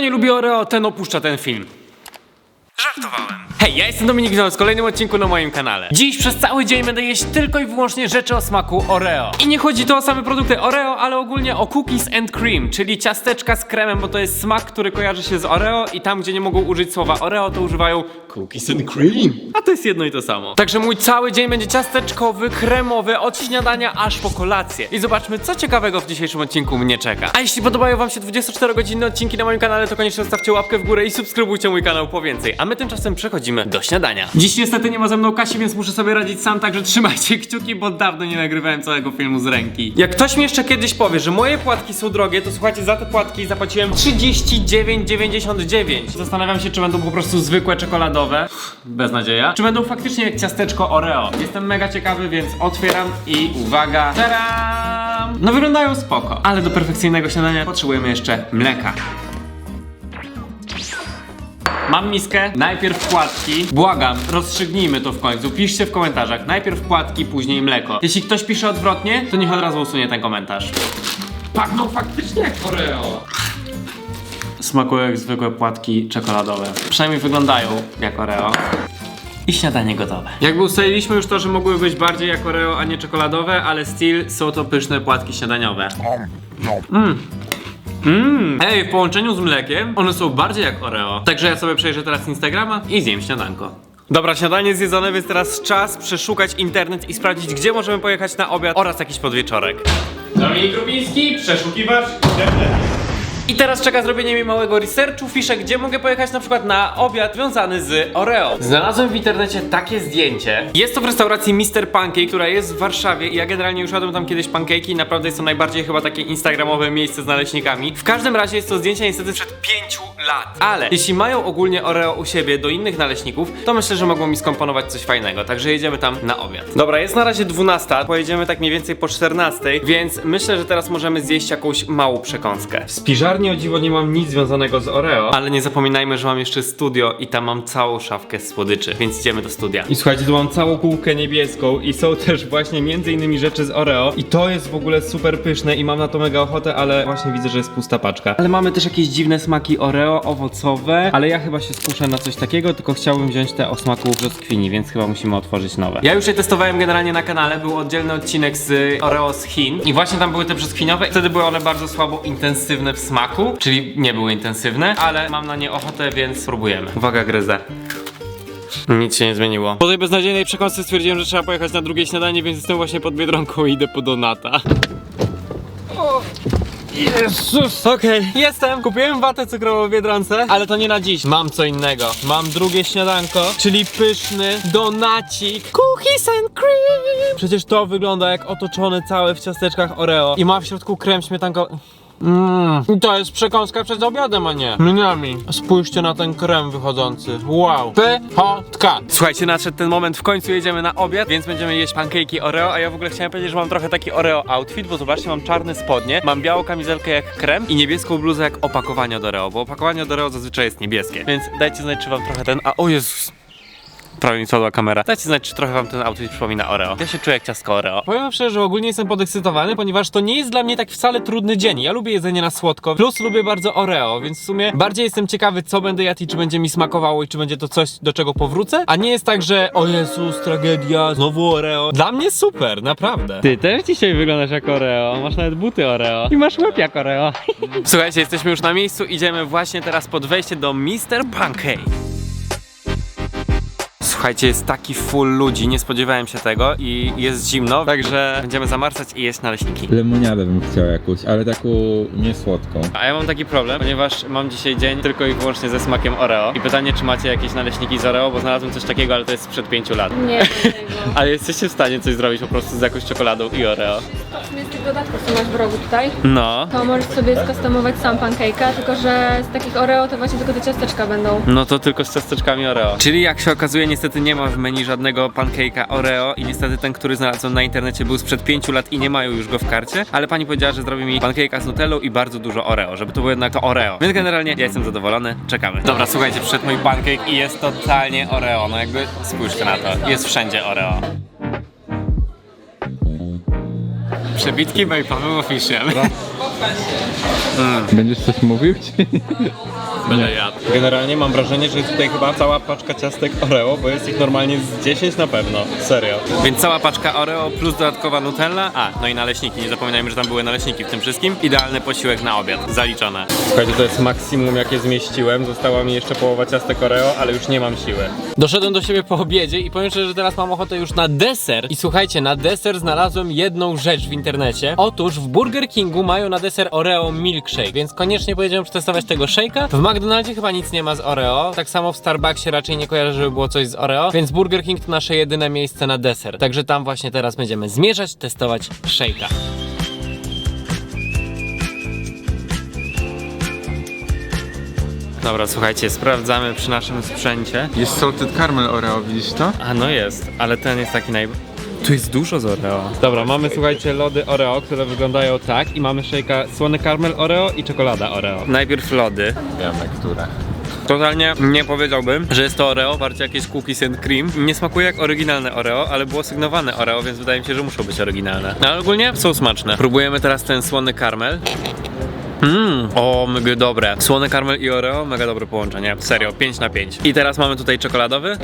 Nie lubi Oreo, ten opuszcza ten film. Hej, ja jestem Dominik Wiąz w kolejnym odcinku na moim kanale. Dziś przez cały dzień będę jeść tylko i wyłącznie rzeczy o smaku Oreo. I nie chodzi tu o same produkty Oreo, ale ogólnie o cookies and cream, czyli ciasteczka z kremem, bo to jest smak, który kojarzy się z Oreo i tam, gdzie nie mogą użyć słowa Oreo, to używają cookies and cream. A to jest jedno i to samo. Także mój cały dzień będzie ciasteczkowy, kremowy, od śniadania aż po kolację. I zobaczmy, co ciekawego w dzisiejszym odcinku mnie czeka. A jeśli podobają wam się 24-godzinne odcinki na moim kanale, to koniecznie zostawcie łapkę w górę i subskrybujcie mój kanał po więcej. A my tymczasem przechodzimy do śniadania. Dziś niestety nie ma ze mną Kasi, więc muszę sobie radzić sam, także trzymajcie kciuki, bo dawno nie nagrywałem całego filmu z ręki. Jak ktoś mi jeszcze kiedyś powie, że moje płatki są drogie, to słuchajcie, za te płatki zapłaciłem 39,99. Zastanawiam się, czy będą po prostu zwykłe czekoladowe, bez nadzieja, czy będą faktycznie jak ciasteczko Oreo. Jestem mega ciekawy, więc otwieram i uwaga, taram! No wyglądają spoko, ale do perfekcyjnego śniadania potrzebujemy jeszcze mleka. Mam miskę, najpierw płatki. Błagam, rozstrzygnijmy to w końcu. Piszcie w komentarzach. Najpierw płatki, później mleko. Jeśli ktoś pisze odwrotnie, to niech od razu usunie ten komentarz. Pachną faktycznie jak Oreo. Smakują jak zwykłe płatki czekoladowe. Przynajmniej wyglądają jak Oreo. I śniadanie gotowe. Jakby ustaliliśmy już to, że mogły być bardziej jak Oreo, a nie czekoladowe, ale still są to pyszne płatki śniadaniowe. Mmm, ej, w połączeniu z mlekiem one są bardziej jak Oreo. Także ja sobie przejrzę teraz Instagrama i zjem śniadanko. Dobra, śniadanie zjedzone, więc teraz czas przeszukać internet i sprawdzić, gdzie możemy pojechać na obiad oraz jakiś podwieczorek. Dominik Grubiński, przeszukiwacz i teraz czeka zrobienie mi małego researchu, fiszę, gdzie mogę pojechać na przykład na obiad związany z Oreo. Znalazłem w internecie takie zdjęcie. Jest to w restauracji Mr. Pancake, która jest w Warszawie i ja generalnie już jadłem tam kiedyś pancake'i naprawdę jest to najbardziej chyba takie instagramowe miejsce z naleśnikami. W każdym razie jest to zdjęcie niestety sprzed 5 lat. Ale jeśli mają ogólnie Oreo u siebie do innych naleśników, to myślę, że mogą mi skomponować coś fajnego. Także jedziemy tam na obiad. Dobra, jest na razie 12, pojedziemy tak mniej więcej po 14, więc myślę, że teraz możemy zjeść jakąś małą przekąskę. W spiżarni o dziwo nie mam nic związanego z Oreo, ale nie zapominajmy, że mam jeszcze studio i tam mam całą szafkę słodyczy, więc idziemy do studia. I słuchajcie, tu mam całą półkę niebieską i są też właśnie między innymi rzeczy z Oreo i to jest w ogóle super pyszne i mam na to mega ochotę, ale właśnie widzę, że jest pusta paczka. Ale mamy też jakieś dziwne smaki Oreo, owocowe, ale ja chyba się skuszę na coś takiego, tylko chciałbym wziąć te o smaku brzoskwini, więc chyba musimy otworzyć nowe. Ja już je testowałem generalnie na kanale, był oddzielny odcinek z Oreo z Chin i właśnie tam były te brzoskwiniowe wtedy były one bardzo słabo intensywne w smaku, czyli nie były intensywne, ale mam na nie ochotę, więc spróbujemy. Uwaga, gryzę. Nic się nie zmieniło. Po tej beznadziejnej przekąsce stwierdziłem, że trzeba pojechać na drugie śniadanie, więc jestem właśnie pod Biedronką i idę po Donata. Jezus! Okej, jestem. Kupiłem watę cukrową w Biedronce, ale to nie na dziś. Mam co innego. Mam drugie śniadanko, czyli pyszny donacik cookies and cream. Przecież to wygląda jak otoczone całe w ciasteczkach Oreo i ma w środku krem śmietankowy. Mmm, to jest przekąska przed obiadem, a nie mniami. Spójrzcie na ten krem wychodzący. Wow. Pychotka. Słuchajcie, nadszedł ten moment, w końcu jedziemy na obiad, więc będziemy jeść pancake'i Oreo, a ja w ogóle chciałem powiedzieć, że mam trochę taki Oreo outfit, bo zobaczcie, mam czarne spodnie, mam białą kamizelkę jak krem i niebieską bluzę jak opakowanie od Oreo, bo opakowanie od Oreo zazwyczaj jest niebieskie. Więc dajcie znać, czy wam trochę ten... A, o Jezus. Prawie mi spadła kamera. Dajcie znać, czy trochę wam ten outfit przypomina Oreo. Ja się czuję jak ciastko Oreo. Powiem szczerze, że ogólnie jestem podekscytowany, ponieważ to nie jest dla mnie tak wcale trudny dzień. Ja lubię jedzenie na słodko, plus lubię bardzo Oreo, więc w sumie bardziej jestem ciekawy, co będę jadł i czy będzie mi smakowało i czy będzie to coś, do czego powrócę. A nie jest tak, że o Jezus, tragedia, znowu Oreo. Dla mnie super, naprawdę. Ty też dzisiaj wyglądasz jak Oreo. Masz nawet buty Oreo. I masz łeb jak Oreo. Słuchajcie, jesteśmy już na miejscu. Idziemy właśnie teraz pod wejście do Mr. Pancake. Słuchajcie, jest taki full ludzi, nie spodziewałem się tego i jest zimno, także będziemy zamarzać i jeść naleśniki. Lemoniadę bym chciał jakąś, ale taką niesłodką. A ja mam taki problem, ponieważ mam dzisiaj dzień tylko i wyłącznie ze smakiem Oreo. I pytanie, czy macie jakieś naleśniki z Oreo, bo znalazłem coś takiego, ale to jest sprzed 5 lat. Nie, Ale jesteście w stanie coś zrobić po prostu z jakąś czekoladą i Oreo. z tych dodatków, co masz w rogu tutaj, No. to możesz sobie skustomować sam pancake'a, tylko że z takich Oreo to właśnie tylko te ciasteczka będą. No to tylko z ciasteczkami Oreo. Czyli jak się okazuje, niestety nie ma w menu żadnego pancake'a Oreo i niestety ten, który znalazłem na internecie był sprzed 5 lat i nie mają już go w karcie, ale pani powiedziała, że zrobi mi pancake'a z nutellą i bardzo dużo Oreo, żeby to było jednak to Oreo. Więc generalnie ja jestem zadowolony, czekamy. Dobra, słuchajcie, przyszedł mój pancake i jest totalnie Oreo, no jakby spójrzcie na to, jest wszędzie Oreo. Przebitki Paweł Official. Będziesz coś mówił? Czy... Będę jadł. Generalnie mam wrażenie, że jest tutaj chyba cała paczka ciastek Oreo, bo jest ich normalnie z 10 na pewno. Serio. Więc cała paczka Oreo plus dodatkowa Nutella. A, no i naleśniki. Nie zapominajmy, że tam były naleśniki w tym wszystkim. Idealny posiłek na obiad. Zaliczone. Słuchajcie, to jest maksimum jakie zmieściłem. Została mi jeszcze połowa ciastek Oreo, ale już nie mam siły. Doszedłem do siebie po obiedzie i powiem szczerze, że teraz mam ochotę już na deser. I słuchajcie, na deser znalazłem jedną rzecz w internecie. Otóż w Burger Kingu mają na deser Oreo Milkshake, więc koniecznie pojedziemy przetestować tego shake'a. W McDonaldzie chyba nic nie ma z Oreo. Tak samo w Starbucksie raczej nie kojarzę, żeby było coś z Oreo. Więc Burger King to nasze jedyne miejsce na deser. Także tam właśnie teraz będziemy zmierzać, testować shake'a. Dobra, słuchajcie, sprawdzamy przy naszym sprzęcie. Jest salted caramel Oreo, widzisz to? A no jest, ale ten jest taki naj... Tu jest dużo z Oreo. Dobra, mamy słuchajcie lody Oreo, które wyglądają tak i mamy szejka słony karmel Oreo i czekolada Oreo. Najpierw lody. Wiemy, które. Totalnie nie powiedziałbym, że jest to Oreo, bardziej jakieś cookies and cream. Nie smakuje jak oryginalne Oreo, ale było sygnowane Oreo, więc wydaje mi się, że muszą być oryginalne. No, ale ogólnie są smaczne. Próbujemy teraz ten słony karmel. Mmm, o, mega dobre. Słony karmel i Oreo, mega dobre połączenie. Serio, 5 na 5. I teraz mamy tutaj czekoladowy.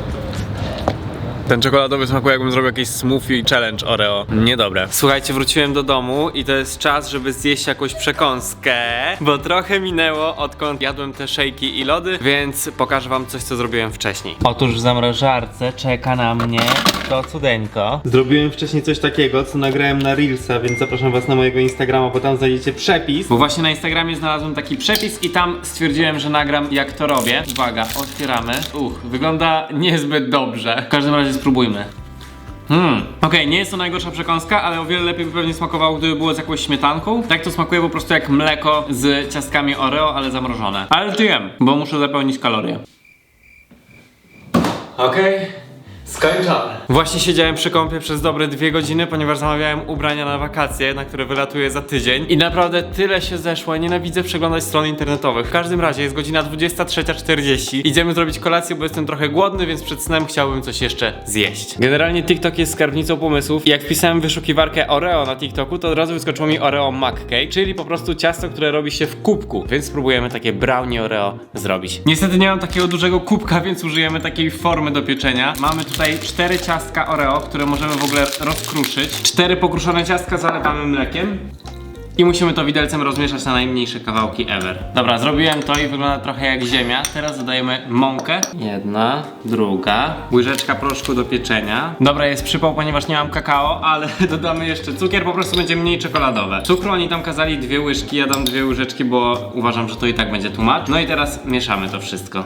Ten czekoladowy smakuje jakbym zrobił jakiś smoothie challenge Oreo. Niedobre. Słuchajcie, wróciłem do domu i to jest czas, żeby zjeść jakąś przekąskę, bo trochę minęło odkąd jadłem te szejki i lody, więc pokażę wam coś, co zrobiłem wcześniej. Otóż w zamrażarce czeka na mnie to cudeńko. Zrobiłem wcześniej coś takiego, co nagrałem na Reelsa, więc zapraszam was na mojego Instagrama, bo tam znajdziecie przepis. Bo właśnie na Instagramie znalazłem taki przepis i tam stwierdziłem, że nagram jak to robię. Uwaga, otwieramy. Uch, wygląda niezbyt dobrze. W każdym razie spróbujmy. Hmm, okej, nie jest to najgorsza przekąska, ale o wiele lepiej by pewnie smakowało, gdyby było z jakąś śmietanką. Tak to smakuje po prostu jak mleko z ciastkami Oreo, ale zamrożone. Ale zjem, bo muszę zapełnić kalorie. Okej. Skończone. Właśnie siedziałem przy kąpie przez dobre dwie godziny, ponieważ zamawiałem ubrania na wakacje, na które wylatuję za tydzień. I naprawdę tyle się zeszło. Nienawidzę przeglądać stron internetowych. W każdym razie jest godzina 23.40. Idziemy zrobić kolację, bo jestem trochę głodny, więc przed snem chciałbym coś jeszcze zjeść. Generalnie TikTok jest skarbnicą pomysłów. I jak wpisałem wyszukiwarkę Oreo na TikToku, to od razu wyskoczyło mi Oreo Mac Cake, czyli po prostu ciasto, które robi się w kubku. Więc spróbujemy takie brownie Oreo zrobić. Niestety nie mam takiego dużego kubka, więc użyjemy takiej formy do pieczenia. Mamy tutaj cztery ciastka Oreo, które możemy w ogóle rozkruszyć. Cztery pokruszone ciastka zalewamy mlekiem. I musimy to widelcem rozmieszać na najmniejsze kawałki ever. Dobra, zrobiłem to i wygląda trochę jak ziemia. Teraz dodajemy mąkę. Jedna, druga. Łyżeczka proszku do pieczenia. Dobra, jest przypał, ponieważ nie mam kakao, ale dodamy jeszcze cukier, po prostu będzie mniej czekoladowe. Cukru oni tam kazali dwie łyżki, ja dam dwie łyżeczki, bo uważam, że to i tak będzie tłumacz. No i teraz mieszamy to wszystko.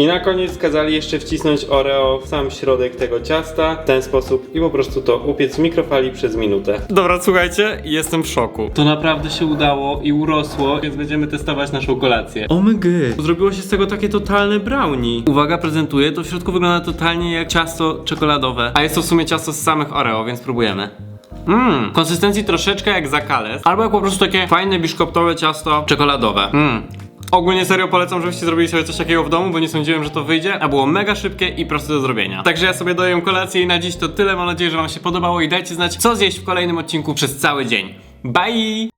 I na koniec kazali jeszcze wcisnąć Oreo w sam środek tego ciasta w ten sposób i po prostu to upiec w mikrofali przez minutę. Dobra, słuchajcie, jestem w szoku. To naprawdę się udało i urosło, więc będziemy testować naszą kolację. OMG! Zrobiło się z tego takie totalne brownie. Uwaga, prezentuję, to w środku wygląda totalnie jak ciasto czekoladowe. A jest to w sumie ciasto z samych Oreo, więc próbujemy. Mmm, konsystencji troszeczkę jak zakales, albo jak po prostu takie fajne biszkoptowe ciasto czekoladowe. Mmm. Ogólnie serio polecam, żebyście zrobili sobie coś takiego w domu, bo nie sądziłem, że to wyjdzie, a było mega szybkie i proste do zrobienia. Także ja sobie dojem kolację i na dziś to tyle. Mam nadzieję, że wam się podobało i dajcie znać, co zjeść w kolejnym odcinku przez cały dzień. Bye!